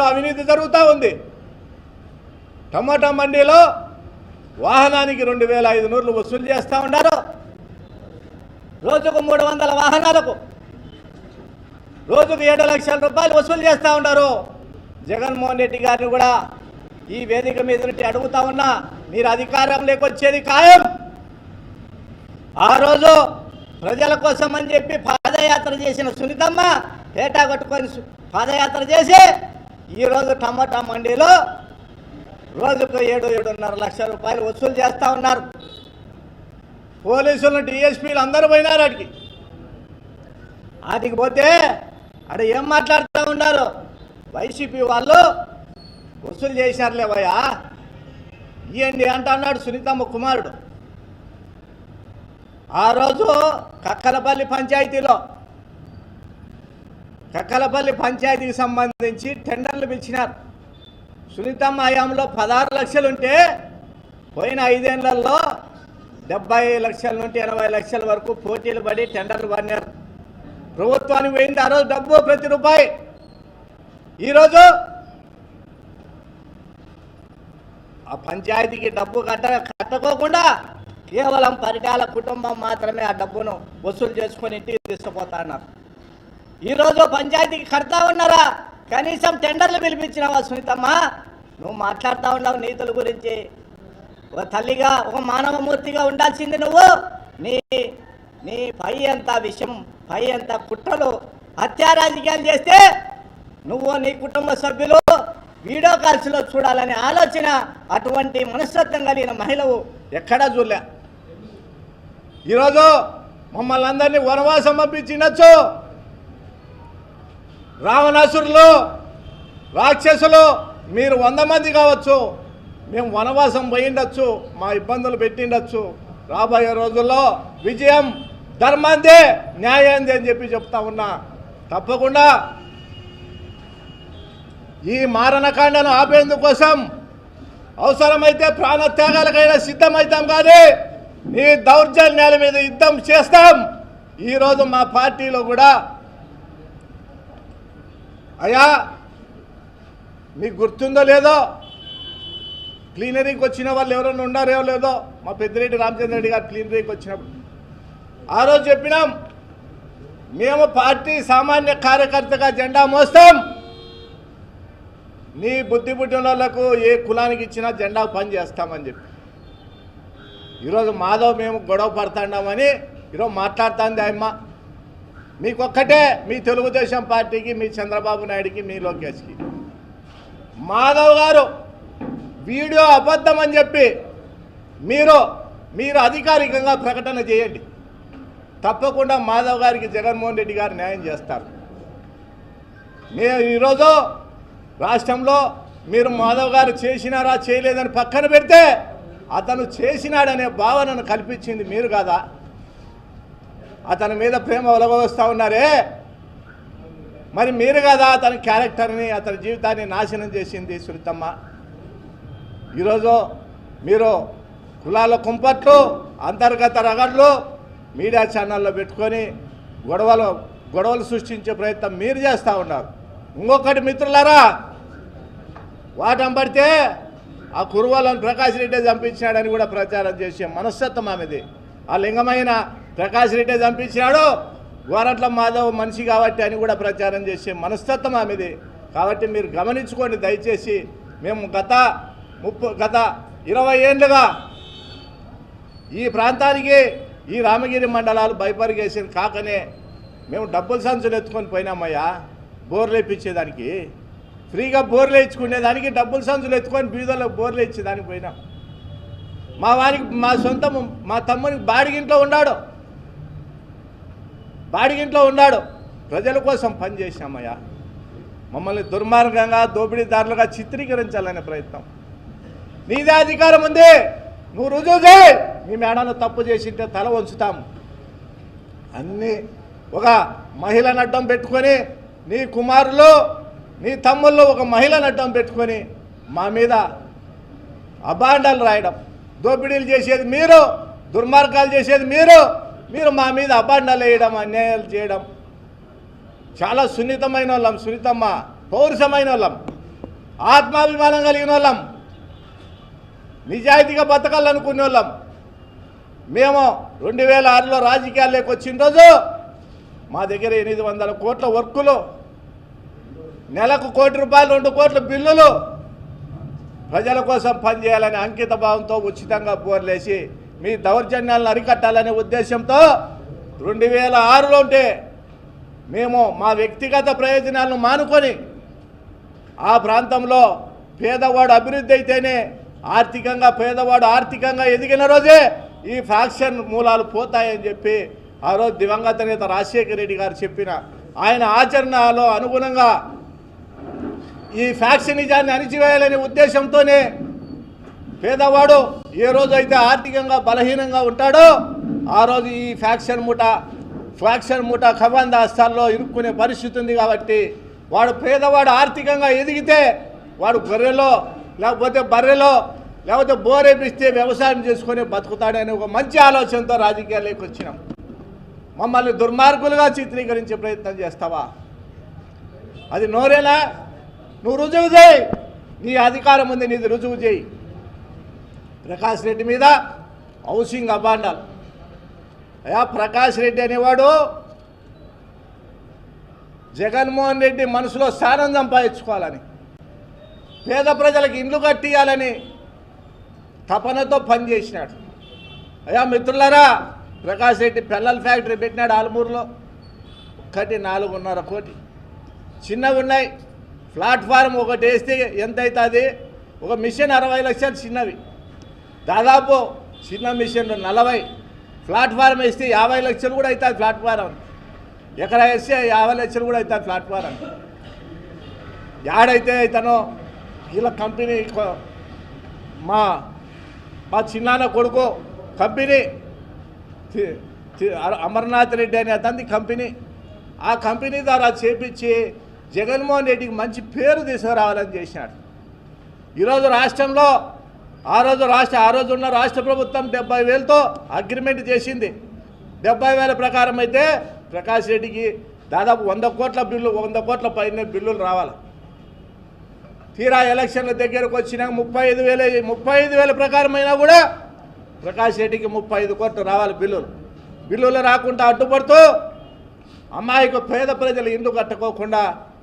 మండీలో అవినీతి జరుగుతూ ఉంది. టమాటా మండీలో వాహనానికి రెండు వేల ఐదు నూర్లు వసూలు చేస్తూ ఉన్నారు. రోజుకు మూడు వందల వాహనాలకు రోజుకు ఏడు లక్షల రూపాయలు వసూలు చేస్తూ ఉన్నారు. జగన్మోహన్ రెడ్డి గారిని కూడా ఈ వేదిక మీద నుంచి అడుగుతా ఉన్నా మీరు అధికారం లేకొచ్చేది ఖాయం. ఆ రోజు ప్రజల కోసం అని చెప్పి పాదయాత్ర చేసిన సునీతమ్మ ఏటా కట్టుకొని పాదయాత్ర చేసి ఈరోజు టమాటా మండీలో రోజుకు ఏడు ఏడున్నర లక్షల రూపాయలు వసూలు చేస్తూ ఉన్నారు. పోలీసులు డిఎస్పీలు అందరూ పోయినారు అడిగి వాటికి పోతే అక్కడ ఏం మాట్లాడుతూ ఉన్నారు? వైసీపీ వాళ్ళు వసూలు చేసినారులే భయ్యా. ఇవ్వండి అంట అన్నాడు సునీతమ్మ కుమారుడు. ఆ రోజు కక్కలపల్లి పంచాయతీలో కక్కలపల్లి పంచాయతీకి సంబంధించి టెండర్లు పిలిచినారు. సునీతమ్మ హయాంలో పదహారు లక్షలు ఉంటే పోయిన ఐదేళ్ళలో డెబ్బై లక్షల నుండి ఎనభై లక్షల వరకు పోటీలు పడి టెండర్లు పడినారు ప్రభుత్వానికి పోయింది ఆ రోజు డబ్బు ప్రతి రూపాయి. ఈరోజు ఆ పంచాయతీకి డబ్బు కట్ట కట్టకోకుండా కేవలం పరిటాల కుటుంబం మాత్రమే ఆ డబ్బును వసూలు చేసుకొని ఇంటికి తీసుకుపోతా అన్నారు. ఈరోజు పంచాయతీకి కడతా ఉన్నారా? కనీసం టెండర్లు పిలిపించినావా సునీతమ్మ? నువ్వు మాట్లాడుతూ ఉన్నావు నీతుల గురించి. ఒక తల్లిగా ఒక మానవమూర్తిగా ఉండాల్సింది నువ్వు. నీ నీ పై అంత విషయం పై అంత కుట్రలు హత్యారాజకీయాలు చేస్తే నువ్వు నీ కుటుంబ సభ్యులు వీడియో కాల్స్లో చూడాలనే ఆలోచన అటువంటి మనస్తత్వం కలిగిన మహిళవు ఎక్కడా చూడలే. ఈరోజు మమ్మల్ని అందరినీ వనవాసం పంపించినచ్చు రావణాసురులు రాక్షసులు మీరు వంద మంది కావచ్చు. మేము వనవాసం పోయిండొచ్చు మా ఇబ్బందులు పెట్టిండొచ్చు. రాబోయే రోజుల్లో విజయం ధర్మాందే న్యాయాందే అని చెప్పి చెప్తా ఉన్నా. తప్పకుండా ఈ మారణకాండను ఆపేందుకోసం అవసరమైతే ప్రాణత్యాగాలకైనా సిద్ధమవుతాం కానీ ఈ దౌర్జన్యాల మీద యుద్ధం చేస్తాం. ఈరోజు మా పార్టీలో కూడా అయ్యా మీకు గుర్తుందో లేదో? క్లీనరీకి వచ్చిన వాళ్ళు ఎవరైనా ఉన్నారో లేదో? మా పెద్దిరెడ్డి రామచంద్ర రెడ్డి గారు క్లీనరీకి వచ్చినప్పుడు. ఆ రోజు చెప్పినాం మేము పార్టీ సామాన్య కార్యకర్తగా జెండా మోస్తాం. నీ బుద్ధి పుట్టిన వాళ్ళకు ఏ కులానికి ఇచ్చినా జెండా పని చేస్తామని చెప్పి. ఈరోజు మాధవ్ మేము గొడవ పడుతున్నామని ఈరోజు మాట్లాడుతుంది ఆయమ్మ. మీకొక్కటే మీ తెలుగుదేశం పార్టీకి మీ చంద్రబాబు నాయుడికి మీ లోకేష్కి. మాధవ్ గారు వీడియో అబద్ధం అని చెప్పి మీరు మీరు అధికారికంగా ప్రకటన చేయండి. తప్పకుండా మాధవ్ గారికి జగన్మోహన్ రెడ్డి గారు న్యాయం చేస్తారు. నేను ఈరోజు రాష్ట్రంలో మీరు మాధవ్ గారు చేసినారా చేయలేదని పక్కన పెడితే అతను చేసినాడనే భావనను కల్పించింది మీరు కదా? అతని మీద ప్రేమ ఒలగొస్తా ఉన్నారే? మరి మీరు కదా అతని క్యారెక్టర్ని అతని జీవితాన్ని నాశనం చేసింది శృతమ్మ ఈరోజు మీరు కులాల కుంపట్లు అంతర్గత రగడ్లు మీడియా ఛానల్లో పెట్టుకొని గొడవలు గొడవలు సృష్టించే ప్రయత్నం మీరు చేస్తూ ఉన్నారు. ఇంకొకటి మిత్రులారా వాటం పడితే ఆ కురువలను ప్రకాష్ రెడ్డి చంపించాడని కూడా ప్రచారం చేసే మనస్తత్వం ఆమెది. ఆ లింగమైన ప్రకాష్ రెడ్డి చంపించినాడు. గోరట్ల మాధవ్ మనిషి కాబట్టి అని కూడా ప్రచారం చేసే మనస్తత్వం ఆమెది. కాబట్టి మీరు గమనించుకోండి దయచేసి. మేము గత ముప్పు గత ఇరవై ఏళ్ళుగా ఈ ప్రాంతానికి ఈ రామగిరి మండలాలు బైపరిగేసిన కాకనే మేము డబ్బులు సంచులు ఎత్తుకొని పోయినామయ్యా బోర్లు ఇప్పించేదానికి ఫ్రీగా బోర్లు ఇచ్చుకునేదానికి డబ్బులు సంచులు ఎత్తుకొని బీదలకు బోర్లు ఇచ్చేదానికి పోయినాం. మా వారికి మా సొంత మా తమ్మునికి బాడిగింట్లో ఉన్నాడు. బాడిగింట్లో ఉన్నాడు. ప్రజల కోసం పనిచేసినామయ్యా మమ్మల్ని దుర్మార్గంగా దోపిడీదారులుగా చిత్రీకరించాలనే ప్రయత్నం. నీదే అధికారం ఉంది. నువ్వు రుజువు చేయి. మీ మేడను తప్పు చేసింటే తల వంచుతాము అన్నీ ఒక మహిళను అడ్డం పెట్టుకొని నీ కుమారులు నీ తమ్ముళ్ళు ఒక మహిళను అడ్డం పెట్టుకొని మా మీద అబాండాలు రాయడం. దోపిడీలు చేసేది మీరు దుర్మార్గాలు చేసేది మీరు. మీరు మా మీద అబాండాలు వేయడం అన్యాయాలు చేయడం. చాలా సున్నితమైన వాళ్ళం సున్నితమ్మ పౌరుషమైన వాళ్ళం ఆత్మాభిమానం కలిగిన వాళ్ళం నిజాయితీగా బతకాలనుకునే వాళ్ళం. మేము రెండు వేల ఆరులో రాజకీయాల్లోకి వచ్చిన రోజు మా దగ్గర ఎనిమిది వందల కోట్ల వర్కులు నెలకు కోటి రూపాయలు రెండు కోట్ల బిల్లులు ప్రజల కోసం పనిచేయాలని అంకిత భావంతో ఉచితంగా బోర్లేసి మీ దౌర్జన్యాలను అరికట్టాలనే ఉద్దేశంతో రెండు వేల ఆరులో ఉంటే మేము మా వ్యక్తిగత ప్రయోజనాలను మానుకొని ఆ ప్రాంతంలో పేదవాడు అభివృద్ధి అయితేనే ఆర్థికంగా పేదవాడు ఆర్థికంగా ఎదిగిన రోజే ఈ ఫ్యాక్షన్ మూలాలు పోతాయని చెప్పి ఆ రోజు దివంగత నేత రాజశేఖర రెడ్డి గారు చెప్పిన ఆయన ఆచరణలో అనుగుణంగా ఈ ఫ్యాక్షనిజాన్ని అణిచివేయాలనే ఉద్దేశంతోనే పేదవాడు ఏ రోజు అయితే ఆర్థికంగా బలహీనంగా ఉంటాడో ఆ రోజు ఈ ఫ్యాక్షన్ మూట ఫ్యాక్షన్ మూట కబంద హస్తాల్లో ఇరుక్కునే పరిస్థితి ఉంది కాబట్టి వాడు పేదవాడు ఆర్థికంగా ఎదిగితే వాడు గొర్రెలో లేకపోతే బర్రెలో లేకపోతే బోరేపిస్తే వ్యవసాయం చేసుకొని బతుకుతాడనే ఒక మంచి ఆలోచనతో రాజకీయాల్లోకి వచ్చినాం. మమ్మల్ని దుర్మార్గులుగా చిత్రీకరించే ప్రయత్నం చేస్తావా? అది నోరేనా? నువ్వు రుజువు చేయి. నీ అధికారం ఉంది నీది రుజువు చేయి. ప్రకాష్ రెడ్డి మీద హౌసింగ్ అబాండాలు అయ్యా ప్రకాష్ రెడ్డి అనేవాడు జగన్మోహన్ రెడ్డి మనసులో స్థానం సంపాదించుకోవాలని పేద ప్రజలకు ఇండ్లు కట్టియాలని తపనతో పనిచేసినాడు అయ్యా మిత్రులారా ప్రకాష్ రెడ్డి పెళ్ళల ఫ్యాక్టరీ పెట్టినాడు ఆలమూరులో. ఒక్కటి నాలుగున్నర కోటి. చిన్నవి ఉన్నాయి. ప్లాట్ఫారం ఒకటి వేస్తే ఎంత అవుతుంది ఒక మిషన్ అరవై లక్షలు చిన్నవి. దాదాపు చిన్న మిషన్ నలభై. ప్లాట్ఫారం వేస్తే యాభై లక్షలు కూడా అవుతుంది ప్లాట్ఫారం ఎక్కడ వేస్తే యాభై లక్షలు కూడా అవుతుంది ప్లాట్ఫారం యాడైతే ఇతను వీళ్ళ కంపెనీ మా మా చిన్నాన్న కొడుకు కంపెనీ అమర్నాథ్ రెడ్డి అనే అతని కంపెనీ. ఆ కంపెనీ ద్వారా చేపించి జగన్మోహన్ రెడ్డికి మంచి పేరు తీసుకురావాలని చేసినాడు. ఈరోజు రాష్ట్రంలో ఆ రోజు రాష్ట్ర ఆ రోజు ఉన్న రాష్ట్ర ప్రభుత్వం డెబ్బై వేలతో అగ్రిమెంట్ చేసింది. డెబ్బై వేల ప్రకారం అయితే ప్రకాష్ రెడ్డికి దాదాపు వంద కోట్ల బిల్లు వంద కోట్ల పైన బిల్లులు రావాలి. తీరా ఎలక్షన్ల దగ్గరకు వచ్చినాక ముప్పై ఐదు వేల ముప్పై ఐదు వేల ప్రకారమైనా కూడా ప్రకాష్ రెడ్డికి ముప్పై ఐదు కోట్లు రావాలి బిల్లులు. బిల్లులు రాకుండా అడ్డుపడుతూ అమ్మాయికి పేద ప్రజలు ఇల్లు కట్టుకోకుండా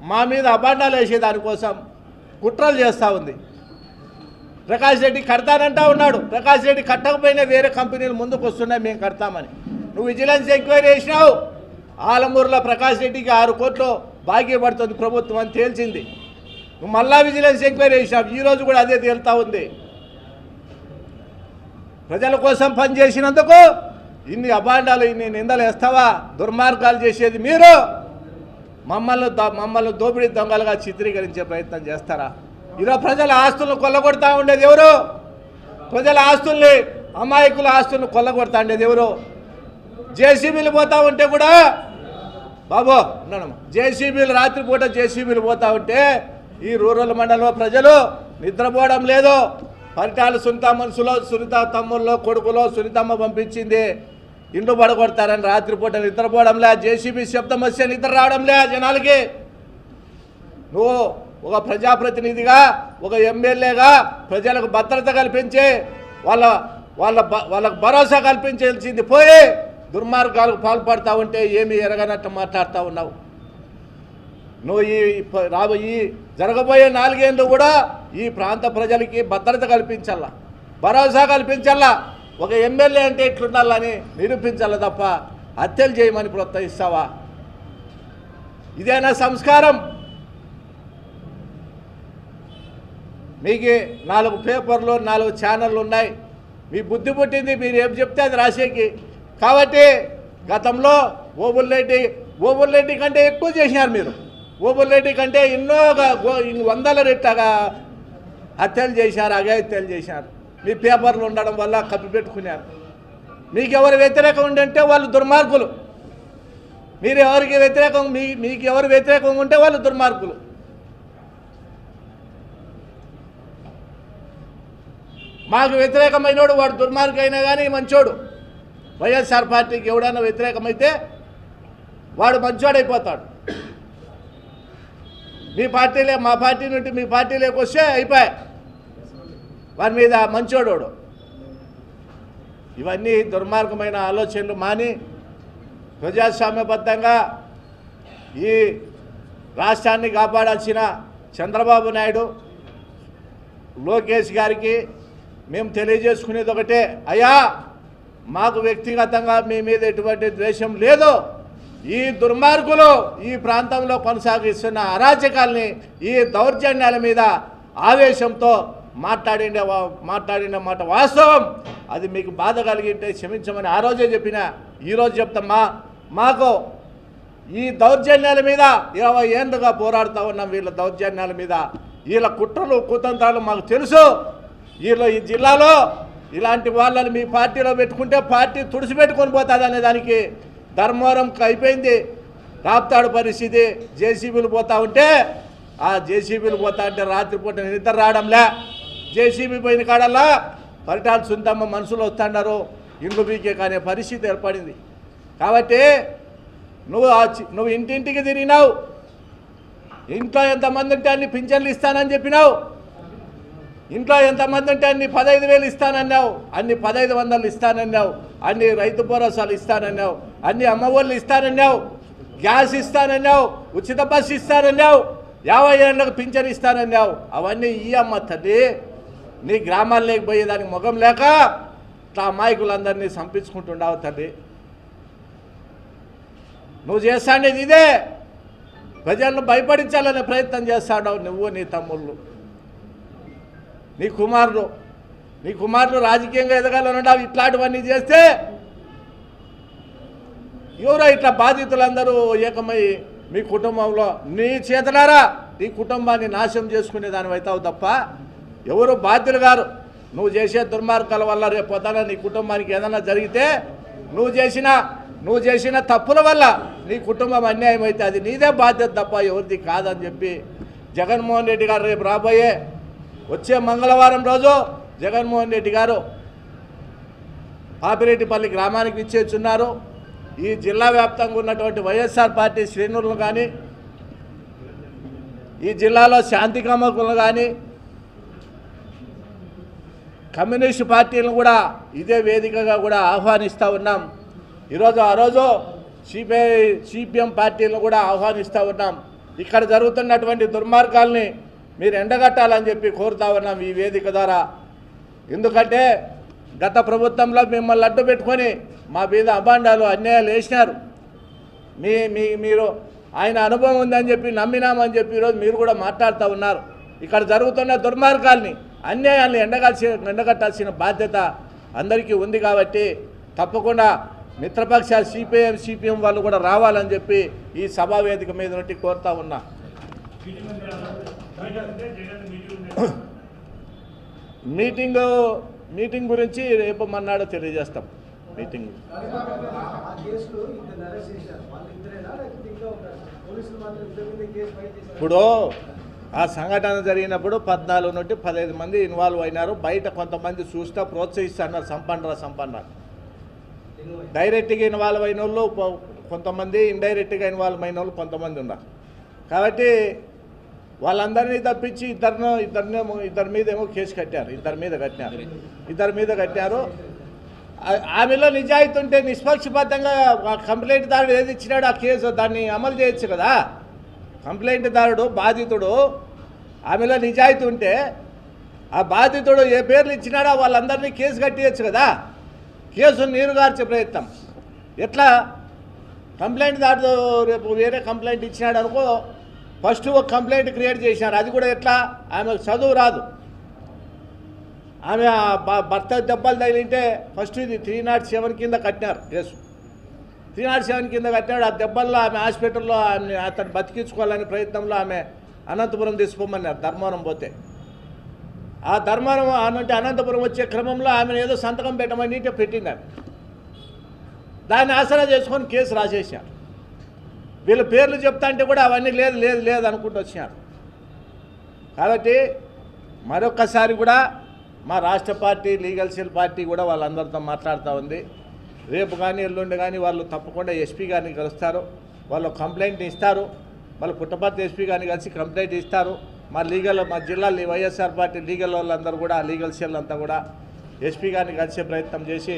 మా మీద అబాండాలు వేసే దానికోసం కుట్రలు చేస్తూ ఉంది. ప్రకాష్ రెడ్డి కడతానంటా ఉన్నాడు. ప్రకాష్ రెడ్డి కట్టకపోయినా వేరే కంపెనీలు ముందుకు వస్తున్నాయి మేము కడతామని. నువ్వు విజిలెన్స్ ఎంక్వైరీ చేసినావు. ఆలమూరులో ప్రకాష్ రెడ్డికి ఆరు కోట్లు బాకీ పడుతుంది ప్రభుత్వం అని తేల్చింది. నువ్వు మళ్ళా విజిలెన్స్ ఎంక్వైరీ చేసినావు. ఈ రోజు కూడా అదే తేలుతా ఉంది. ప్రజల కోసం పనిచేసినందుకు ఇన్ని అభాండాలు ఇన్ని నిందలు వేస్తావా? దుర్మార్గాలు చేసేది మీరు. మమ్మల్ని మమ్మల్ని దోపిడీ దొంగలుగా చిత్రీకరించే ప్రయత్నం చేస్తారా? ఈరోజు ప్రజల ఆస్తులను కొల్లగొడతా ఉండేది ఎవరు? ప్రజల ఆస్తుల్ని అమాయకుల ఆస్తులను కొల్లగొడతా ఉండేది ఎవరు? జేసీబీలు పోతా ఉంటే కూడా బాబు ఉన్నాను జేసీబీలు రాత్రిపూట జేసీబీలు పోతా ఉంటే ఈ రూరల్ మండలంలో ప్రజలు నిద్రపోవడం లేదు. పరిటాలు సునీత మనుషులో సునీత తమ్ముల్లో కొడుకులో సునీతమ్మ పంపించింది. ఇండ్లు పడగొడతారని రాత్రిపూట నిద్రపోవడంలే జేసీబీ శబ్దం వస్తే నిద్ర రావడంలే జనాలకి. నువ్వు ఒక ప్రజాప్రతినిధిగా ఒక ఎమ్మెల్యేగా ప్రజలకు భద్రత కల్పించి వాళ్ళ వాళ్ళ వాళ్ళకు భరోసా కల్పించాల్సింది పోయి దుర్మార్గాలకు పాల్పడతా ఉంటే ఏమి ఎరగనట్టు మాట్లాడుతూ ఉన్నావు. నువ్వు ఈ ప- రాబోయే జరగబోయే నాలుగేళ్ళు కూడా ఈ ప్రాంత ప్రజలకి భద్రత కల్పించాలా భరోసా కల్పించాలా ఒక ఎమ్మెల్యే అంటే ఎట్లుండాలని నిరూపించాల తప్ప హత్యలు చేయమని ప్రోత్సహిస్తావా? ఇదేనా సంస్కారం? మీకు నాలుగు పేపర్లు నాలుగు ఛానళ్ళు ఉన్నాయి. మీ బుద్ధి పుట్టింది మీరు ఏం చెప్తే అది రాసేకి. కాబట్టి గతంలో ఓబుల్రెడ్డి ఓబుల్రెడ్డి కంటే ఎక్కువ చేసినారు మీరు. ఓబుల్రెడ్డి కంటే ఎన్నో గో- ఇన్ని వందల రెట్టగా హత్యలు చేశారు అఘాయిత్యాలు చేశారు. మీ పేపర్లు ఉండడం వల్ల కప్పిపెట్టుకున్నారు మీకు ఎవరు వ్యతిరేకం ఉండంటే వాళ్ళు దుర్మార్గులు. మీరు ఎవరికి వ్యతిరేకం మీ మీకు ఎవరు వ్యతిరేకంగా ఉంటే వాళ్ళు దుర్మార్గులు. మాకు వ్యతిరేకమైనోడు వాడు దుర్మార్గం అయినా కానీ మంచోడు. వైఎస్ఆర్ పార్టీకి ఎవడైనా వ్యతిరేకమైతే వాడు మంచోడైపోతాడు. మీ పార్టీలే మా పార్టీ నుండి మీ పార్టీలోకి వస్తే అయిపోయాయి. వారి మీద మంచోడోడు. ఇవన్నీ దుర్మార్గమైన ఆలోచనలు మాని ప్రజాస్వామ్యబద్ధంగా ఈ రాష్ట్రాన్ని కాపాడాల్సిన చంద్రబాబు నాయుడు లోకేష్ గారికి మేము తెలియజేసుకునేది ఒకటే. అయ్యా మాకు వ్యక్తిగతంగా మీ మీద ఎటువంటి ద్వేషం లేదు. ఈ దుర్మార్గులు ఈ ప్రాంతంలో కొనసాగిస్తున్న అరాచకాల్ని ఈ దౌర్జన్యాల మీద ఆవేశంతో మాట్లాడిన మాట్లాడిన మాట వాస్తవం. అది మీకు బాధ కలిగింటే క్షమించమని ఆ రోజే చెప్పిన. ఈరోజు చెప్తామా? మాకు ఈ దౌర్జన్యాల మీద ఇరవై ఏళ్ళుగా పోరాడుతూ ఉన్నాం. వీళ్ళ దౌర్జన్యాల మీద. వీళ్ళ కుట్రలు కుతంత్రాలు మాకు తెలుసు. వీళ్ళు ఈ జిల్లాలో ఇలాంటి వాళ్ళని మీ పార్టీలో పెట్టుకుంటే పార్టీ తుడిచిపెట్టుకొని పోతుంది అనే దానికి ధర్మవరం అయిపోయింది. రాప్తాడు పరిస్థితి. జేసీబీలు పోతా ఉంటే ఆ జేసీబీలు పోతా ఉంటే రాత్రిపూట నిద్ర రావడంలే. జేసీబీ పోయిన కాడల్లా పరిటాలు సుందమ్మ మనుషులు వస్తున్నారు ఇండ్లు బీకే కానీ పరిస్థితి ఏర్పడింది. కాబట్టి నువ్వు నువ్వు ఇంటింటికి తిరిగినావు. ఇంట్లో ఎంతమంది ఉంటే అన్ని పింఛన్లు ఇస్తానని చెప్పినావు. ఇంట్లో ఎంతమంది ఉంటే అన్ని పదహైదు వేలు ఇస్తానన్నావు అన్ని పదహైదు వందలు ఇస్తానన్నావు అన్ని రైతు భరోసాలు ఇస్తానన్నావు అన్ని అమ్మఒళ్ళు ఇస్తానన్నావు గ్యాస్ ఇస్తానన్నావు ఉచిత బస్సు ఇస్తానన్నావు యాభై ఏళ్ళకు పింఛన్ ఇస్తానన్నావు. అవన్నీ ఈ అమ్మ తల్లి నీ గ్రామాల్లోకి పోయేదానికి ముఖం లేక ఇట్లా అమాయకులందరినీ చంపించుకుంటుండవు తల్లి. నువ్వు చేస్తాండేది ఇదే. ప్రజలను భయపడించాలనే ప్రయత్నం చేస్తాడు నువ్వు నీ తమ్ముళ్ళు. నీ కుమారుడు నీ కుమారుడు రాజకీయంగా ఎదగాలన్నావు ఇట్లాంటివన్నీ చేస్తే ఎవరో ఇట్లా బాధితులందరూ ఏకమై మీ కుటుంబంలో నీ చేతనారా నీ కుటుంబాన్ని నాశనం చేసుకునే దాని అవుతావు తప్ప ఎవరు బాధ్యులు గారు నువ్వు చేసే దుర్మార్గాల వల్ల రేపు పొద్దున నీ కుటుంబానికి ఏదైనా జరిగితే నువ్వు చేసిన నువ్వు చేసిన తప్పుల వల్ల నీ కుటుంబం అన్యాయం అయితే అది నీదే బాధ్యత తప్ప ఎవరిది కాదని చెప్పి జగన్మోహన్ రెడ్డి గారు రేపు రాబోయే వచ్చే మంగళవారం రోజు జగన్మోహన్ రెడ్డి గారు పాపిరెడ్డిపల్లి గ్రామానికి విచ్చేస్తున్నారు. ఈ జిల్లా వ్యాప్తంగా ఉన్నటువంటి వైఎస్ఆర్ పార్టీ శ్రేణులను కానీ ఈ జిల్లాలో శాంతి కామకులను కానీ కమ్యూనిస్ట్ పార్టీలను కూడా ఇదే వేదికగా కూడా ఆహ్వానిస్తూ ఉన్నాం. ఈరోజు ఆ రోజు సిపిఐ సిపిఎం పార్టీలను కూడా ఆహ్వానిస్తూ ఉన్నాం. ఇక్కడ జరుగుతున్నటువంటి దుర్మార్గాల్ని మీరు ఎండగట్టాలని చెప్పి కోరుతా ఉన్నాం ఈ వేదిక ద్వారా. ఎందుకంటే గత ప్రభుత్వంలో మిమ్మల్ని అడ్డు పెట్టుకొని మా మీద అభాండాలు అన్యాయాలు వేసినారు. మీ మీ మీరు ఆయన అనుభవం ఉందని చెప్పి నమ్మినామని చెప్పి ఈరోజు మీరు కూడా మాట్లాడుతూ ఉన్నారు. ఇక్కడ జరుగుతున్న దుర్మార్గాల్ని అన్యాయాల్ని ఎండగాల్సి ఎండగట్టాల్సిన బాధ్యత అందరికీ ఉంది కాబట్టి తప్పకుండా మిత్రపక్ష సిపిఐఎం సిపిఎం వాళ్ళు కూడా రావాలని చెప్పి ఈ సభా వేదిక మీద నుండి కోరుతా ఉన్నా. మీటింగ్ మీటింగ్ గురించి రేపు మన్నాడు తెలియజేస్తాం. మీటింగ్. ఇప్పుడు ఆ సంఘటన జరిగినప్పుడు పద్నాలుగు నుండి పదహైదు మంది ఇన్వాల్వ్ అయినారు. బయట కొంతమంది చూస్తా ప్రోత్సహిస్తున్నారు. సంపన్నరా సంపన్న డైరెక్ట్గా ఇన్వాల్వ్ అయిన వాళ్ళు కొంతమంది ఇండైరెక్ట్గా ఇన్వాల్వ్ అయిన వాళ్ళు కొంతమంది ఉన్నారు. కాబట్టి వాళ్ళందరినీ తప్పించి ఇద్దరినో ఇద్దరినేమో ఇద్దరి మీద ఏమో కేసు కట్టారు. ఇద్దరి మీద కట్టినారు ఇద్దరి మీద కట్టారు. ఆమెలో నిజాయితీ ఉంటే నిష్పక్షపాతంగా కంప్లైంట్ దారుడు ఏది ఇచ్చినాడో ఆ కేసు దాన్ని అమలు చేయొచ్చు కదా. కంప్లైంట్ దారుడు బాధితుడు ఆమెలో నిజాయితీ ఉంటే ఆ బాధితుడు ఏ పేర్లు ఇచ్చినాడో వాళ్ళందరినీ కేసు కట్టియచ్చు కదా. కేసు నీరుగార్చే ప్రయత్నం. ఎట్లా? కంప్లైంట్ దాటితో రేపు వేరే కంప్లైంట్ ఇచ్చినాడు అనుకో ఫస్ట్ ఒక కంప్లైంట్ క్రియేట్ చేసినారు అది కూడా ఎట్లా? ఆమెకు చదువు రాదు. ఆమె ఆ భ- భర్త దెబ్బలు తగిలింటే ఫస్ట్ ఇది త్రీ నాట్ సెవెన్ కింద కట్టినారు కేసు. త్రీ నాట్ సెవెన్ కింద కట్టినాడు. ఆ దెబ్బల్లో ఆమె హాస్పిటల్లో ఆమె అతను బతికించుకోవాలనే ప్రయత్నంలో ఆమె అనంతపురం తీసుకోమన్నారు ధర్మవరం పోతే. ఆ ధర్మవరం ఆ అనంతపురం వచ్చే క్రమంలో ఆమెను ఏదో సంతకం పెట్టమని పెట్టింది ఆమె దాన్ని ఆసరా చేసుకొని కేసు రాసేసారు వీళ్ళ పేర్లు చెప్తా అంటే కూడా అవన్నీ లేదు లేదు లేదు అనుకుంటూ వచ్చినారు. కాబట్టి మరొక్కసారి కూడా మా రాష్ట్ర పార్టీ లీగల్ సెల్ పార్టీ కూడా వాళ్ళందరితో మాట్లాడుతూ ఉంది. రేపు కానీ ఎల్లుండి కానీ వాళ్ళు తప్పకుండా ఎస్పీ గారిని కలుస్తారు. వాళ్ళు కంప్లైంట్ ఇస్తారు. వాళ్ళు పుట్టపర్తి ఎస్పీ గారిని కలిసి కంప్లైంట్ ఇస్తారు. మా లీగల్ మా జిల్లా వైఎస్ఆర్ పార్టీ లీగల్ వాళ్ళందరూ కూడా లీగల్ సెల్ అంతా కూడా ఎస్పీ గారిని కలిసే ప్రయత్నం చేసి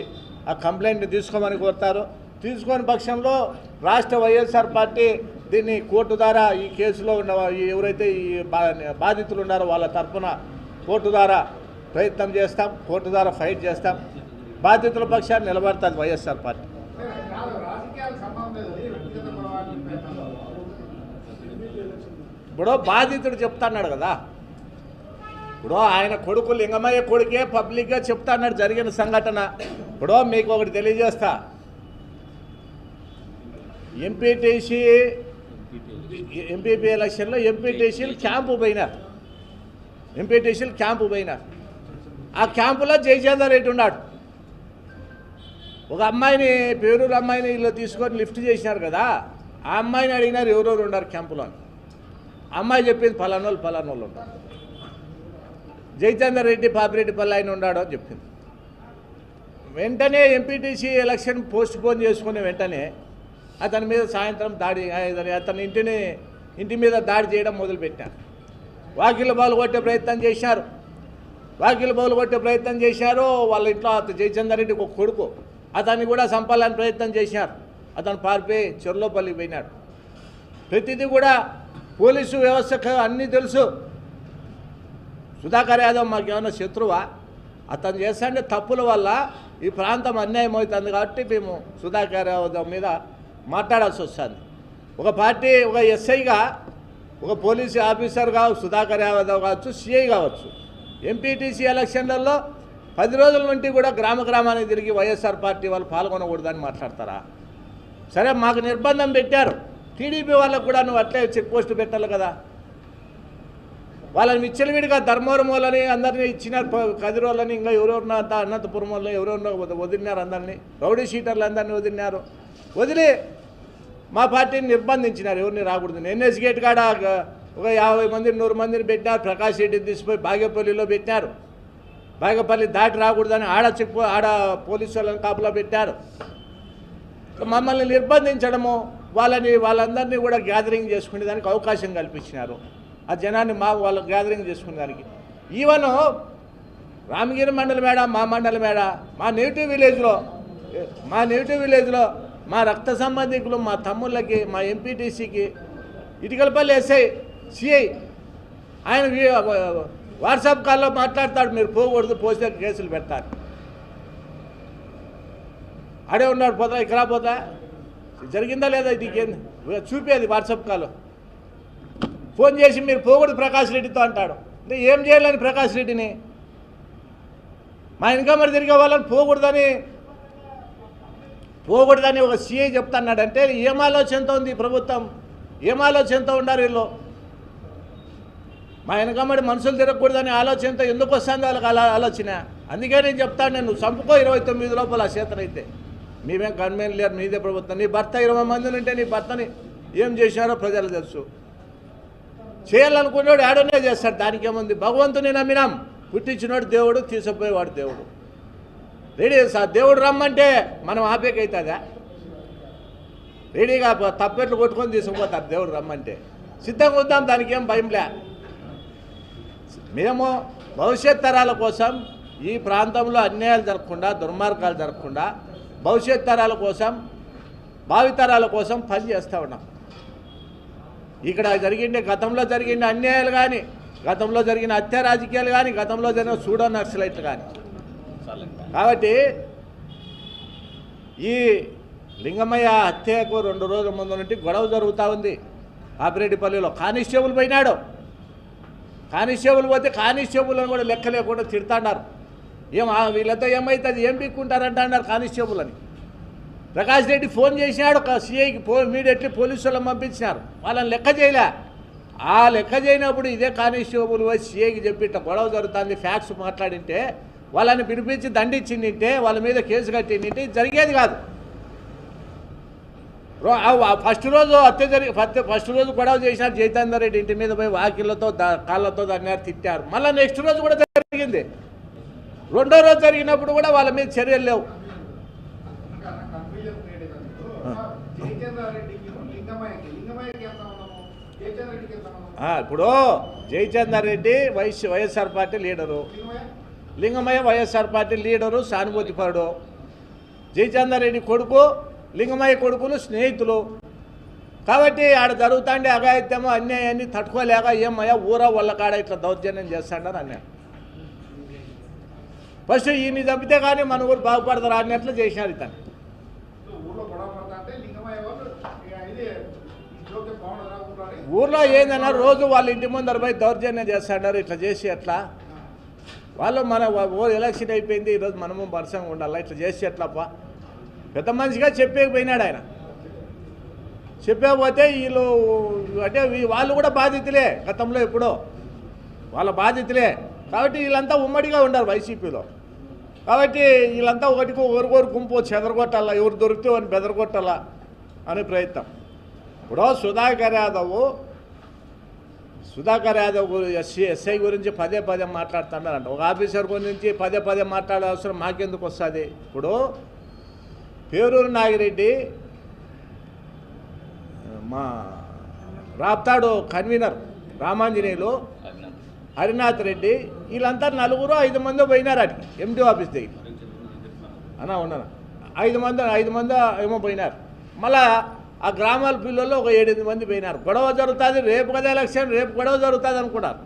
ఆ కంప్లైంట్ని తీసుకోమని కోరుతారు. తీసుకొని పక్షంలో రాష్ట్ర వైఎస్ఆర్ పార్టీ దీన్ని కోర్టు ద్వారా ఈ కేసులో ఉన్న ఎవరైతే ఈ బా- బాధితులు ఉన్నారో వాళ్ళ తరఫున కోర్టు ద్వారా ప్రయత్నం చేస్తాం కోర్టు ద్వారా ఫైట్ చేస్తాం. బాధితుల పక్షాన్ని నిలబడుతుంది వైఎస్ఆర్ పార్టీ. ఇప్పుడు బాధితుడు చెప్తాన్నాడు కదా. ఇప్పుడు ఆయన కొడుకు లింగమయ్య కొడుకే పబ్లిక్గా చెప్తాన్నాడు జరిగిన సంఘటన. ఇప్పుడు మీకు ఒకటి తెలియజేస్తా. ఎంపీటీసీ ఎంపీపీ ఎలక్షన్లో ఎంపీటీసీలు క్యాంపు పోయినారు ఎంపీటీసీలు క్యాంపు పోయినారు ఆ క్యాంపులో జయచందర్ రెడ్డి ఉన్నాడు. ఒక అమ్మాయిని పేరూరు అమ్మాయిని ఇల్లు తీసుకొని లిఫ్ట్ చేసినారు కదా ఆ అమ్మాయిని అడిగినారు ఎవరెవరు ఉన్నారు క్యాంపులో అని. అమ్మాయి చెప్పింది పలానోళ్ళు పలానోళ్ళు ఉన్నారు. జయచందర్ రెడ్డి పాపిరెడ్డిపల్లి ఆయన ఉన్నాడు అని చెప్పింది. వెంటనే ఎంపీటీసీ ఎలక్షన్ పోస్ట్ పోన్ చేసుకునే వెంటనే అతని మీద సాయంత్రం దాడి అతని ఇంటిని ఇంటి మీద దాడి చేయడం మొదలుపెట్టారు వాకిల బాలు కొట్టే ప్రయత్నం చేశారు. వాకిల బాలు కొట్టే ప్రయత్నం చేశారు. వాళ్ళ ఇంట్లో అతను జయచందర్ రెడ్డికి ఒక కొడుకు. అతన్ని కూడా చంపాలని ప్రయత్నం చేశారు. అతను పారిపోయి చెర్లోపల్లికి పోయినాడు. ప్రతిదీ కూడా పోలీసు వ్యవస్థకు అన్నీ తెలుసు. సుధాకర్ యాదవ్ మాకేమైనా శత్రువా? అతను చేస్తాండే తప్పుల వల్ల ఈ ప్రాంతం అన్యాయం అవుతుంది కాబట్టి మేము సుధాకర్ యాదవ్ మీద మాట్లాడాల్సి వస్తుంది. ఒక పార్టీ ఒక ఎస్ఐగా ఒక పోలీసు కావచ్చు సుధాకర్ యాదవ్ కావచ్చు సిఐ కావచ్చు ఎంపీటీసీ ఎలక్షన్లలో పది రోజుల నుండి కూడా గ్రామ గ్రామానికి తిరిగి వైఎస్ఆర్ పార్టీ వాళ్ళు పాల్గొనకూడదని మాట్లాడతారా? సరే మాకు నిర్బంధం పెట్టారు. టీడీపీ వాళ్ళకు కూడా నువ్వు అట్లే చెక్ పోస్ట్ పెట్టాలి కదా. వాళ్ళని విచ్చలవిడిగా ధర్మవరములని అందరినీ ఇచ్చినారు కదిరోళ్ళని ఇంకా ఎవరెవరిన అంతా అనంతపురం వాళ్ళు ఎవరెవరినో వదిలినారు అందరినీ. రౌడీ షీటర్లు అందరినీ వదిలినారు. వదిలి మా పార్టీని నిర్బంధించినారు ఎవరిని రాకూడదు. ఎన్ఎస్ గేట్ కాడ ఒక యాభై మంది నూరు మందిని పెట్టినారు ప్రకాష్ రెడ్డిని తీసిపోయి బాగేపల్లిలో పెట్టినారు. బాగేపల్లి దాటి రాకూడదని ఆడ చెక్ ఆడ పోలీసు వాళ్ళని కాపులా పెట్టారు. మమ్మల్ని నిర్బంధించడము వాళ్ళని వాళ్ళందరినీ కూడా గ్యాదరింగ్ చేసుకునే దానికి అవకాశం కల్పించినారు. ఆ జనాన్ని మా వాళ్ళు గ్యాదరింగ్ చేసుకునే దానికి ఈవెన్ రామగిరి మండలి మేడ మా మండలి మేడ మా నేటివ్ విలేజ్లో మా నేటివ్ విలేజ్లో మా రక్త సంబంధికులు మా తమ్ముళ్ళకి మా ఎంపీటీసీకి ఇటుకలపల్లి ఎస్ఐ సిఐ ఆయన వాట్సాప్ కాల్లో మాట్లాడతాడు మీరు పోకూడదు పోస్తే కేసులు పెడతారు. ఆడే ఉన్నాడు పోతా ఇక్కడ పోతా? జరిగిందా లేదా నీకేంది చూపేది వాట్సాప్ కాల్ ఫోన్ చేసి మీరు పోకూడదు ప్రకాష్ రెడ్డితో అంటాడు. అంటే ఏం చేయలేని ప్రకాష్ రెడ్డిని. మా ఇన్కమర్ మరి తిరిగే వాళ్ళని పోకూడదని పోగొట్టదని ఒక సీఐ చెప్తున్నాడంటే ఏం ఆలోచనతో ఉంది ప్రభుత్వం? ఏం ఆలోచనతో ఉన్నారు వీళ్ళు? మా వెనకమ్మడి మనుషులు తిరగకూడదని ఆలోచనతో ఎందుకు వస్తుంది వాళ్ళకి అలా ఆలోచన? అందుకే నేను చెప్తాను నేను చంపుకో ఇరవై తొమ్మిది లోపల ఆ చేతనైతే మేమేం గవర్నమెంట్ లేరు నీదే ప్రభుత్వం. నీ భర్త ఇరవై మందిని ఉంటే నీ భర్తని ఏం చేశారో ప్రజలు తెలుసు. చేయాలనుకునేవాడు ఆడనే చేస్తాడు దానికేముంది భగవంతుని నమ్మినాం. పుట్టించినోడు దేవుడు తీసుకుపోయేవాడు దేవుడు. రెడీ సార్ దేవుడు రమ్మంటే మనం ఆపేకైతుందా? రెడీగా తప్పెట్లు కొట్టుకొని తీసుకుపోతారు దేవుడు రమ్మంటే. సిద్ధంగా ఉందాం దానికి ఏం భయంలే మేము భవిష్యత్ తరాల కోసం ఈ ప్రాంతంలో అన్యాయాలు జరగకుండా దుర్మార్గాలు జరగకుండా భవిష్యత్ తరాల కోసం భావితరాల కోసం పని చేస్తూ ఉన్నాం. ఇక్కడ జరిగిండే గతంలో జరిగిన అన్యాయాలు కానీ గతంలో జరిగిన హత్య రాజకీయాలు కానీ గతంలో జరిగిన సూడో నక్సలైట్లు కానీ కాబట్టి ఈ లింగమయ్య హత్యకు రెండు రోజుల ముందు నుండి గొడవ జరుగుతూ ఉంది. ఆపిరెడ్డిపల్లిలో కానిస్టేబుల్ పోయినాడు. కానిస్టేబుల్ పోతే కానిస్టేబుల్ అని కూడా లెక్క లేకుండా తిడతాడారు. ఏం వీళ్ళతో ఏమవుతుంది ఏం పిక్కుంటారంట అన్నారు కానిస్టేబుల్ అని. ప్రకాష్ రెడ్డి ఫోన్ చేసినాడు. ఒక సిఐకి పో ఇమీడియట్లీ పోలీసు వాళ్ళని పంపించినారు. వాళ్ళని లెక్క చేయలే. ఆ లెక్క చేయనప్పుడు ఇదే కానిస్టేబుల్ పోయి సిఐకి చెప్పి ఇట్లా గొడవ జరుగుతుంది ఫ్యాక్స్ మాట్లాడింటే వాళ్ళని పిలిపించి దండించిండింటే వాళ్ళ మీద కేసు కట్టిండింటే జరిగేది కాదు. ఫస్ట్ రోజు హత్య జరిగి ఫస్ట్ రోజు గొడవ చేసినారు జైతేందర్ రెడ్డి ఇంటి మీద పోయి వాకిళ్ళతో కాళ్ళతో దాన్ని తిట్టారు. మళ్ళీ నెక్స్ట్ రోజు కూడా జరిగింది. రెండో రోజు జరిగినప్పుడు కూడా వాళ్ళ మీద చర్యలు లేవు. ఇప్పుడు Jayachandar Reddy YS YSR party leader. Lingamayya YSR party leader సానుభూతిపరుడు Jayachandareddy కొడుకు లింగమయ్య కొడుకులు స్నేహితులు. కాబట్టి ఆడ జరుగుతాండే అఘాయిత్యము అన్యాయాన్ని తట్టుకోలేక ఏమయ్యా ఊరా వాళ్ళ కాడ ఇట్లా దౌర్జన్యం చేస్తాడని అన్నాడు ఫస్ట్ ఈయన్ని చంపితే కానీ మన ఊరు బాగుపడతారు అన్నట్లు చేసినారు ఇతను. ఊర్లో గొడవ ఊర్లో ఏందన్నా రోజు వాళ్ళ ఇంటి ముందర పోయి దౌర్జన్యం చేస్తాడారు ఇట్లా చేసి ఎట్లా? వాళ్ళు మన ఓ ఎలక్షన్ అయిపోయింది ఈరోజు మనము వర్షంగా ఉండాలి? ఇట్లా చేసి ఎట్లప్ప పెద్ద మనిషిగా చెప్పేకపోయినాడు ఆయన. చెప్పకపోతే వీళ్ళు అంటే వాళ్ళు కూడా బాధితులే గతంలో ఎప్పుడో. వాళ్ళ బాధితులే. కాబట్టి వీళ్ళంతా ఉమ్మడిగా ఉండరు వైసీపీలో. కాబట్టి వీళ్ళంతా ఒకటికి ఒకరికొరు గుంపు చెదరగొట్టాలా ఎవరు దొరికితే అని బెదరగొట్టాలా? అనే ప్రయత్నం. ఇప్పుడు సుధాకర్ యాదవ్ సుధాకర్ యాదవ్ గురి- ఎస్సీ ఎస్ఐ గురించి పదే పదే మాట్లాడుతున్నారంట. ఒక ఆఫీసర్ గురించి పదే పదే మాట్లాడే అవసరం మాకెందుకు వస్తుంది? ఇప్పుడు పేరూరు నాగిరెడ్డి మా రాప్తాడు కన్వీనర్ రామాంజనేయులు హరినాథ్ రెడ్డి వీళ్ళంతా నలుగురు ఐదు మంది పోయినారు అటు ఎండి ఆఫీస్ దగ్గర. అన్నా ఉన్నాను ఐదు మంది ఐదు మంది ఏమో పోయినారు. మళ్ళా ఆ గ్రామాల పిల్లల్లో ఒక ఏడెనిమిది మంది పోయినారు. గొడవ జరుగుతుంది రేపు కదా ఎలక్షన్ రేపు గొడవ జరుగుతుంది అనుకున్నారు.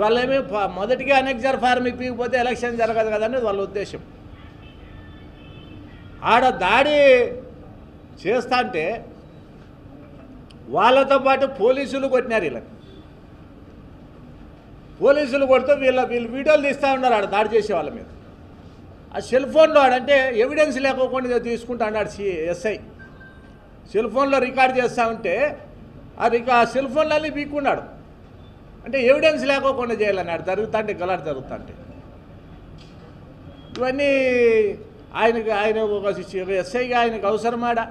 వాళ్ళేమి మొదటిగా అనెక్జర్ ఫార్మ్ ఇప్పిపోతే ఎలక్షన్ జరగదు కదనేది వాళ్ళ ఉద్దేశం. ఆడ దాడి చేస్తా అంటే వాళ్ళతో పాటు పోలీసులు కొట్టినారు వీళ్ళకి పోలీసులు కొడితే వీళ్ళ వీళ్ళు వీడియోలు తీస్తూ ఉన్నారు ఆడ దాడి చేసే వాళ్ళ మీద. ఆ సెల్ ఫోన్లో ఆడంటే ఎవిడెన్స్ లేకోకుండా తీసుకుంటా అన్నాడు సి ఎస్ఐ. సెల్ ఫోన్లో రికార్డ్ చేస్తూ ఉంటే ఆ ఆ సెల్ ఫోన్లన్నీ బీక్కున్నాడు అంటే ఎవిడెన్స్ లేకోకుండా చేయాలన్నాడు జరుగుతుంటే గలాడు జరుగుతుంటే. ఇవన్నీ ఆయనకి ఆయన ఒక ఎస్ఐగా ఆయనకు అవసరమాడా.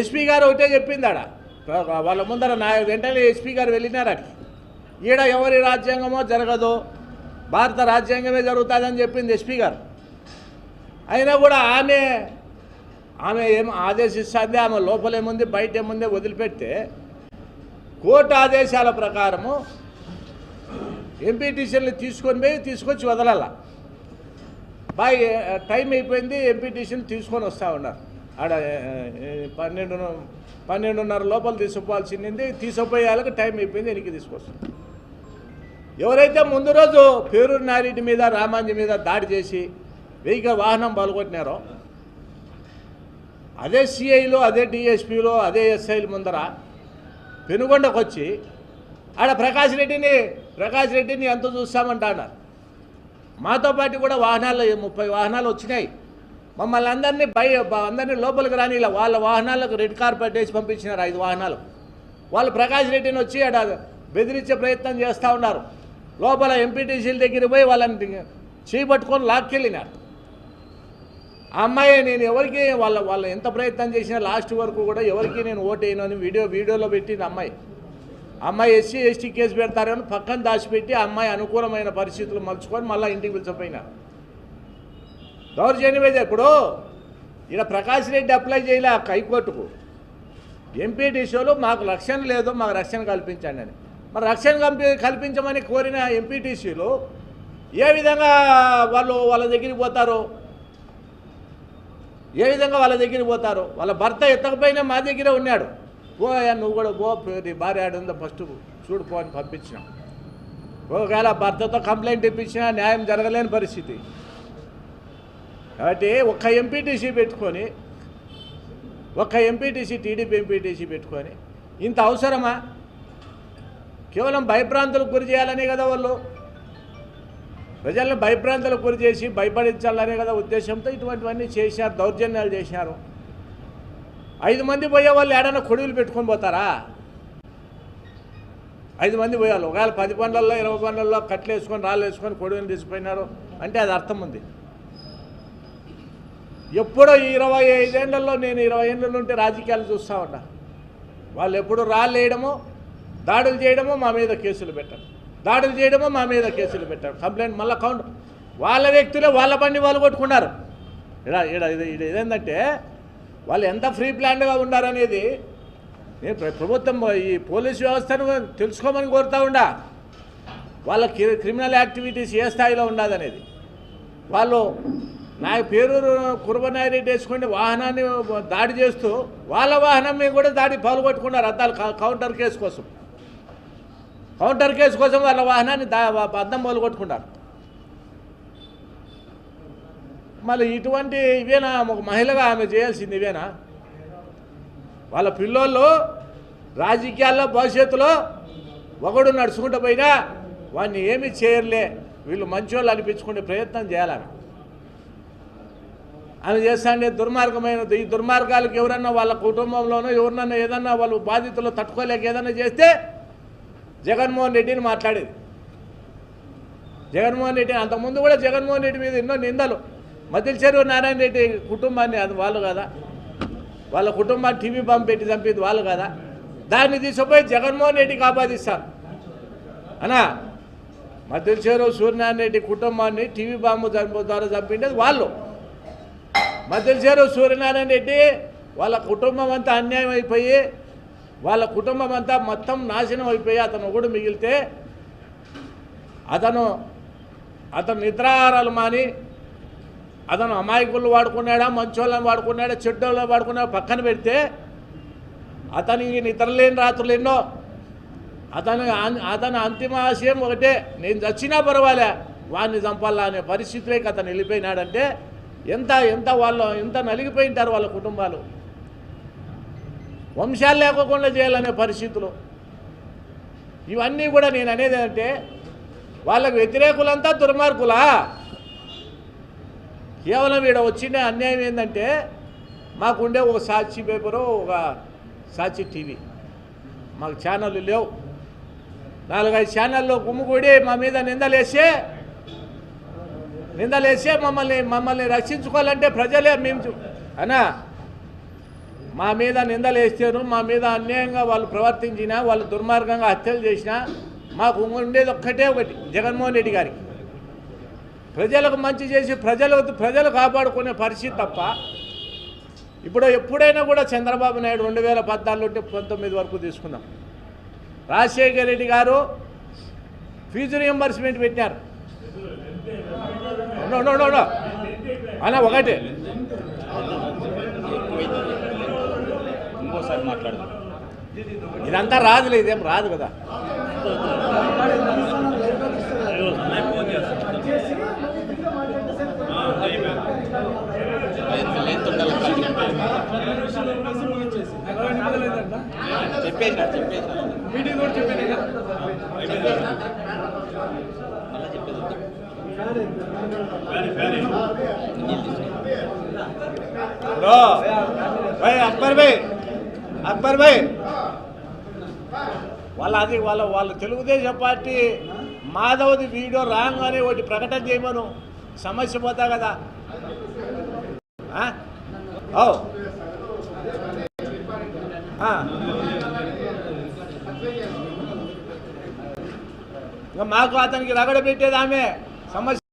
ఎస్పీ గారు ఒకటే చెప్పింది ఆడ వాళ్ళ ముందర నా వెంటనే ఎస్పీ గారు వెళ్ళినారు ఈడ ఎవరి రాజ్యాంగమో జరగదు భారత రాజ్యాంగమే జరుగుతుందని చెప్పింది ఎస్పీ గారు. అయినా కూడా ఆమె ఆమె ఏం ఆదేశిస్తుంది ఆమె లోపలేముంది బయట ఏముంది వదిలిపెడితే కోర్టు ఆదేశాల ప్రకారము ఎంపీటీసీని తీసుకొని పోయి తీసుకొచ్చి వదలాల. బాయ్ టైం అయిపోయింది ఎంపీటీసీని తీసుకొని వస్తూ ఉన్నారు. ఆడ పన్నెండు పన్నెండున్నర లోపల తీసుకుపోవాల్సింది తీసుకుపోయేళ్ళకి టైం అయిపోయింది వెనక్కి తీసుకొస్తుంది ఎవరైతే ముందు రోజు పేరూరు నారెడ్డి మీద రామాంజీ మీద దాడి చేసి వెహికల్ వాహనం పాల్గొట్టినారో? అదే సిఐలో అదే డిఎస్పీలో అదే ఎస్ఐల ముందర పెనుగొండకు వచ్చి ఆడ ప్రకాష్ రెడ్డిని ప్రకాష్ రెడ్డిని ఎంత చూస్తామంటా అన్నారు మాతో పాటు కూడా వాహనాలు ముప్పై వాహనాలు వచ్చినాయి. మమ్మల్ని అందరినీ బయ అందరినీ లోపలికి రాని ఇలా వాళ్ళ వాహనాలకు రెడ్ కార్పెట్ వేసి పంపించినారు ఐదు వాహనాలు. వాళ్ళు ప్రకాష్ రెడ్డిని వచ్చి ఆడ బెదిరించే ప్రయత్నం చేస్తూ ఉన్నారు. లోపల ఎంపీటీసీల దగ్గర పోయి వాళ్ళని చేపట్టుకొని లాక్కెళ్ళినారు. ఆ అమ్మాయి నేను ఎవరికి వాళ్ళ వాళ్ళు ఎంత ప్రయత్నం చేసినా లాస్ట్ వరకు కూడా ఎవరికి నేను ఓటేయను అని వీడియో వీడియోలో పెట్టింది అమ్మాయి. అమ్మాయి ఎస్సీ ఎస్టీ కేసు పెడతారని పక్కన దాచిపెట్టి ఆ అమ్మాయి అనుకూలమైన పరిస్థితులు మలుచుకొని మళ్ళీ ఇంటికి పిలిచిపోయినారు దౌర్జన్యం అయితే ఇప్పుడు ఇక్కడ ప్రకాష్ రెడ్డి అప్లై చేయలే హైకోర్టుకు. ఎంపీటీసీలు మాకు రక్షణ లేదు మాకు రక్షణ కల్పించండి అని. మరి రక్షణ కల్పి కల్పించమని కోరిన ఎంపీటీసీలు ఏ విధంగా వాళ్ళు వాళ్ళ దగ్గరికి పోతారు? ఏ విధంగా వాళ్ళ దగ్గర పోతారు? వాళ్ళ భర్త ఎత్తకపోయినా మా దగ్గరే ఉన్నాడు. పోయా అయ్యా నువ్వు కూడా పో నీ భార్య ఆడుందో? ఫస్ట్ చూడు పో అని పంపించినాం. ఒకవేళ భర్తతో కంప్లైంట్ ఇప్పించినా న్యాయం జరగలేని పరిస్థితి. కాబట్టి ఒక్క ఎంపీటీసీ పెట్టుకొని ఒక్క ఎంపీటీసీ టీడీపీ ఎంపీటీసీ పెట్టుకొని ఇంత అవసరమా? కేవలం భయభ్రాంతులకు గురి చేయాలనే కదా వాళ్ళు. ప్రజలను భయభ్రాంతలకు గురి చేసి భయపడించాలనే కదా ఉద్దేశంతో ఇటువంటివన్నీ చేశారు దౌర్జన్యాలు చేశారు. ఐదు మంది పోయే వాళ్ళు ఏడైనా కొడువులు పెట్టుకొని పోతారా? ఐదు మంది పోయాలి ఒకవేళ పది పనులలో ఇరవై పండ్లల్లో కట్లు వేసుకొని రాళ్ళు వేసుకొని కొడువుని తీసుకుపోయినారు అంటే అది అర్థం ఉంది. ఎప్పుడో ఇరవై ఐదేళ్ళలో నేను ఇరవై ఏళ్ళలో ఉంటే రాజకీయాలు చూస్తూ ఉన్నా. వాళ్ళు ఎప్పుడు రాళ్ళు వేయడము దాడులు చేయడము మా మీద కేసులు పెట్టారు. దాడులు చేయడము మా మీద కేసులు పెట్టారు. కంప్లైంట్ మళ్ళీ కౌంట్ వాళ్ళ వ్యక్తులే వాళ్ళ బండి వాళ్ళు కొట్టుకున్నారు. ఇక్కడ ఇక్కడ ఇది ఇదేంటంటే వాళ్ళు ఎంత ఫ్రీ ప్లాన్డ్గా ఉన్నారనేది నేను ప్రభుత్వం ఈ పోలీస్ వ్యవస్థను తెలుసుకోమని కోరుతా ఉండా. వాళ్ళ క్రి- క్రిమినల్ యాక్టివిటీస్ ఏ స్థాయిలో ఉండదనేది. వాళ్ళు నా పేరు కుర్బనాయిరెడ్డి వేసుకుని వాహనాన్ని దాడి చేస్తూ వాళ్ళ వాహనం మీద కూడా దాడి పాల్గొట్టుకున్నారు అద్దాలు కౌంటర్ కేసు కోసం. కౌంటర్ కేసు కోసం వాళ్ళ వాహనాన్ని దా అద్దం కొట్టుకుంటారు మళ్ళీ ఇటువంటి ఇవేనా? ఒక మహిళగా ఆమె చేయాల్సింది ఇవేనా? వాళ్ళ పిల్లోళ్ళు రాజకీయాల్లో భవిష్యత్తులో ఒకడు నడుచుకుంటూ పోయినా వాడిని ఏమీ చేయర్లే. వీళ్ళు మంచోళ్ళు అనిపించుకునే ప్రయత్నం చేయాలని ఆమె చేస్తాండే దుర్మార్గమైన ఈ దుర్మార్గాలకు ఎవరన్నా వాళ్ళ కుటుంబంలోనో ఎవరినన్నా ఏదన్నా వాళ్ళు బాధితులు తట్టుకోలేక ఏదన్నా చేస్తే జగన్మోహన్ రెడ్డిని మాట్లాడేది. జగన్మోహన్ రెడ్డి అంతకుముందు కూడా జగన్మోహన్ రెడ్డి మీద ఎన్నో నిందలు. మధ్యల చెరువు నారాయణ రెడ్డి కుటుంబాన్ని అది వాళ్ళు కదా. వాళ్ళ కుటుంబాన్ని టీవీ బాంబు పెట్టి చంపేది వాళ్ళు కదా. దాన్ని తీసుకుపోయి జగన్మోహన్ రెడ్డికి ఆపాదిస్తారు అనా మధ్యల చెరువు సూర్యనారాయణ రెడ్డి కుటుంబాన్ని టీవీ బాంబు ద్వారా చంపిండేది వాళ్ళు. మధ్యల చెరువు సూర్యనారాయణ రెడ్డి వాళ్ళ కుటుంబం అంతా అన్యాయం అయిపోయి వాళ్ళ కుటుంబం అంతా మొత్తం నాశనం అయిపోయి అతను ఒకడు మిగిలితే అతను అతను నిద్రాహారాలు మాని అతను అమాయకులు వాడుకున్నాడా మంచోళ్ళని వాడుకున్నాడా చెడ్డోళ్ళని వాడుకున్నాడా పక్కన పెడితే అతనికి నిద్రలేని రాత్రులు ఎన్నో. అతను అతని అంతిమ ఆశయం ఒకటే నేను చచ్చినా పర్వాలే వాడిని చంపాలా అనే పరిస్థితిలోకి అతను వెళ్ళిపోయినాడంటే ఎంత ఎంత వాళ్ళు ఎంత నలిగిపోయింటారు వాళ్ళ కుటుంబాలు. వంశాలు లేకోకుండా చేయాలనే పరిస్థితులు. ఇవన్నీ కూడా నేను అనేది ఏంటంటే వాళ్ళకు వ్యతిరేకులంతా దుర్మార్గులా? కేవలం వీడ వచ్చిన అన్యాయం ఏంటంటే మాకుండే ఒక సాక్షి పేపరు ఒక సాక్షి టీవీ. మాకు ఛానళ్ళు లేవు. నాలుగైదు ఛానల్లో గుమ్ముకూడి మా మీద నిందలేసే నిందలేసే మమ్మల్ని మమ్మల్ని రక్షించుకోవాలంటే ప్రజలే మేము అనా మా మీద నిందలేస్తారు మా మీద అన్యాయంగా వాళ్ళు ప్రవర్తించినా వాళ్ళు దుర్మార్గంగా హత్యలు చేసినా మాకు ఉండేది ఒక్కటే ఒకటి జగన్మోహన్ రెడ్డి గారికి. ప్రజలకు మంచి చేసి ప్రజలు ప్రజలు కాపాడుకునే పరిస్థితి తప్ప ఇప్పుడు ఎప్పుడైనా కూడా చంద్రబాబు నాయుడు రెండు వేల పద్నాలుగు నుండి పంతొమ్మిది వరకు తీసుకుందాం. రాజశేఖర రెడ్డి గారు ఫీజు రియంబర్స్మెంట్ పెట్టారు అన్న ఒకటి. ఇంకోసారి మాట్లాడదాం. ఇదంతా రాదులే ఇదేం రాదు కదా. మళ్ళీ చెప్పేది భాయ్ అక్బర్ భాయ్ అక్బర్ భాయ్. వాళ్ళ అది వాళ్ళ వాళ్ళ తెలుగుదేశం పార్టీ మాధవ్ది వీడియో రాంగ్ అని ఒకటి ప్రకటన చేయమను. సమస్య పోతా కదా. ఆ? ఓ ఇంకా మాకు అతనికి రగడ పెట్టేది ఆమె. సమస్య